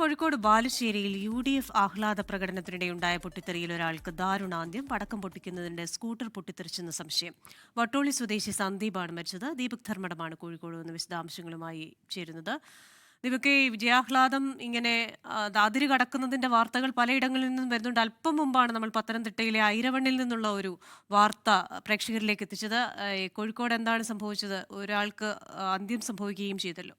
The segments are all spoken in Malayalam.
കോഴിക്കോട് ബാലുശ്ശേരിയിൽ യു ഡി എഫ് ആഹ്ലാദ പ്രകടനത്തിനിടെയുണ്ടായ പൊട്ടിത്തെറിയിൽ ഒരാൾക്ക് ദാരുണാന്ത്യം പടക്കം പൊട്ടിക്കുന്നതിന്റെ സ്കൂട്ടർ പൊട്ടിത്തെറിച്ചെന്ന സംശയം. വട്ടോളി സ്വദേശി സന്ദീപാണ് മരിച്ചത്. ദീപക് ധർമ്മടമാണ് കോഴിക്കോട് നിന്ന് വിശദാംശങ്ങളുമായി ചേരുന്നത്. ദീപക് ഈ വിജയാഹ്ലാദം ഇങ്ങനെ അതിര് കടക്കുന്നതിന്റെ വാർത്തകൾ പലയിടങ്ങളിൽ നിന്നും വരുന്നുണ്ട്. അല്പം മുമ്പാണ് നമ്മൾ പത്തനംതിട്ടയിലെ ഐരവണ്ണിൽ നിന്നുള്ള ഒരു വാർത്ത പ്രേക്ഷകരിലേക്ക് എത്തിച്ചത്. കോഴിക്കോട് എന്താണ് സംഭവിച്ചത്? ഒരാൾക്ക് അന്ത്യം സംഭവിക്കുകയും ചെയ്തല്ലോ.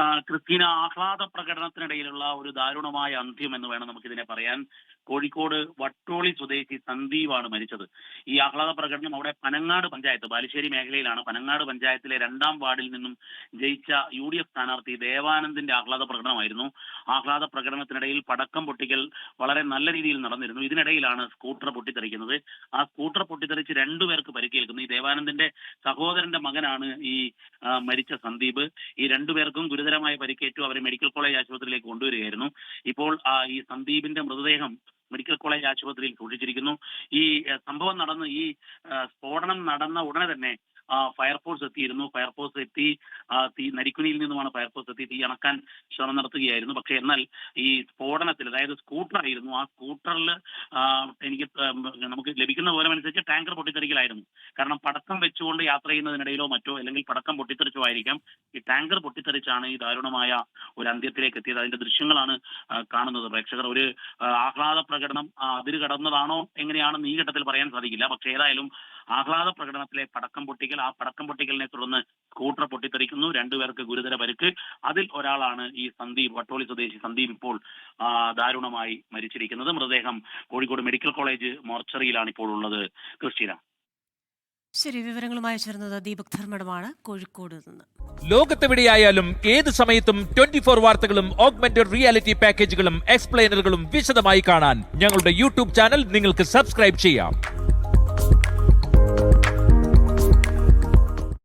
ആ, ക്രിസ്റ്റീന ആഹ്ലാദ പ്രകടനത്തിനിടയിലുള്ള ഒരു ദാരുണമായ അന്ത്യം എന്ന് വേണം നമുക്കിതിനെ പറയാൻ. കോഴിക്കോട് വട്ടോളി സ്വദേശി സന്ദീപാണ് മരിച്ചത്. ഈ ആഹ്ലാദ പ്രകടനം അവിടെ പനങ്ങാട് പഞ്ചായത്ത് ബാലുശ്ശേരി മേഖലയിലാണ്. പനങ്ങാട് പഞ്ചായത്തിലെ രണ്ടാം വാർഡിൽ നിന്നും ജയിച്ച യു ഡി എഫ് സ്ഥാനാർത്ഥി ദേവാനന്ദിന്റെ ആഹ്ലാദ പ്രകടനമായിരുന്നു. ആഹ്ലാദ പ്രകടനത്തിനിടയിൽ പടക്കം പൊട്ടിക്കൽ വളരെ നല്ല രീതിയിൽ നടന്നിരുന്നു. ഇതിനിടയിലാണ് സ്കൂട്ടർ പൊട്ടിത്തെറിക്കുന്നത്. ആ സ്കൂട്ടർ പൊട്ടിത്തെറിച്ച് രണ്ടുപേർക്ക് പരിക്കേൽക്കുന്നു. ഈ ദേവാനന്ദിന്റെ സഹോദരന്റെ മകനാണ് ഈ മരിച്ച സന്ദീപ്. ഈ രണ്ടുപേർക്കും ഗുരുതരമായ പരിക്കേറ്റു അവരെ മെഡിക്കൽ കോളേജ് ആശുപത്രിയിലേക്ക് കൊണ്ടുവരികയായിരുന്നു. ഇപ്പോൾ ഈ സന്ദീപിന്റെ മൃതദേഹം മെഡിക്കൽ കോളേജ് ആശുപത്രിയിൽ സൂക്ഷിച്ചിരിക്കുന്നു. ഈ സംഭവം നടന്ന് ഈ സ്ഫോടനം നടന്ന ഉടനെ തന്നെ ഫയർഫോഴ്സ് എത്തിയിരുന്നു. ഫയർഫോഴ്സ് എത്തി തീ നരിക്കുനിയിൽ നിന്നുമാണ് ഫയർഫോഴ്സ് എത്തി തീ അണക്കാൻ ശ്രമം നടത്തുകയായിരുന്നു. പക്ഷേ എന്നാൽ ഈ സ്ഫോടനത്തിൽ അതായത് സ്കൂട്ടർ ആയിരുന്നു. ആ സ്കൂട്ടറിൽ എനിക്ക് നമുക്ക് ലഭിക്കുന്ന പോലെ വിവരമനുസരിച്ച് ടാങ്കർ പൊട്ടിത്തെറിക്കലായിരുന്നു. കാരണം പടക്കം വെച്ചുകൊണ്ട് യാത്ര ചെയ്യുന്നതിനിടയിലോ മറ്റോ അല്ലെങ്കിൽ പടക്കം പൊട്ടിത്തെറിച്ചോ ആയിരിക്കാം ഈ ടാങ്കർ പൊട്ടിത്തെറിച്ചാണ് ഈ ദാരുണമായ ഒരു അന്ത്യത്തിലേക്ക് എത്തിയത്. അതിന്റെ ദൃശ്യങ്ങളാണ് കാണുന്നത്. പ്രേക്ഷകർ ഒരു ആഹ്ലാദ പ്രകടനം അതിര് കടന്നതാണോ എങ്ങനെയാണെന്ന് ഈ ഘട്ടത്തിൽ പറയാൻ സാധിക്കില്ല. പക്ഷേ ഏതായാലും ആഹ്ലാദ പ്രകടനത്തിലെ പടക്കം പൊട്ടിക്കൽ ആ പടക്കം പൊട്ടിക്കലിനെ തുടർന്ന് സ്കൂട്ടർ പൊട്ടിത്തെറിക്കുന്നു. രണ്ടുപേർക്ക് ഗുരുതര പരിക്ക്. അതിൽ ഒരാളാണ് ഈ സന്ദീപ് വട്ടോളി സ്വദേശി സന്ദീപ് ഇപ്പോൾ ദാരുണമായി മരിച്ചിരിക്കുന്നത്. മൃതദേഹം കോഴിക്കോട് മെഡിക്കൽ കോളേജ് മോർച്ചറിയിലാണ് ഇപ്പോൾ ഉള്ളത്. ക്രിസ്റ്റീന. ശരി വിവരങ്ങളുമായി ചേർന്നത് ദീപക് ധർമ്മടമാണ്. കോഴിക്കോട് നിന്ന്. ലോകത്തെവിടെയായാലും ഏത് സമയത്തും ട്വന്റി ഫോർ വാർത്തകളും ഓഗ്മെന്റഡ് റിയാലിറ്റി പാക്കേജുകളും എക്സ്പ്ലെയിനറുകളും വിശദമായി കാണാൻ ഞങ്ങളുടെ യൂട്യൂബ് ചാനൽ നിങ്ങൾക്ക് സബ്സ്ക്രൈബ് ചെയ്യാം.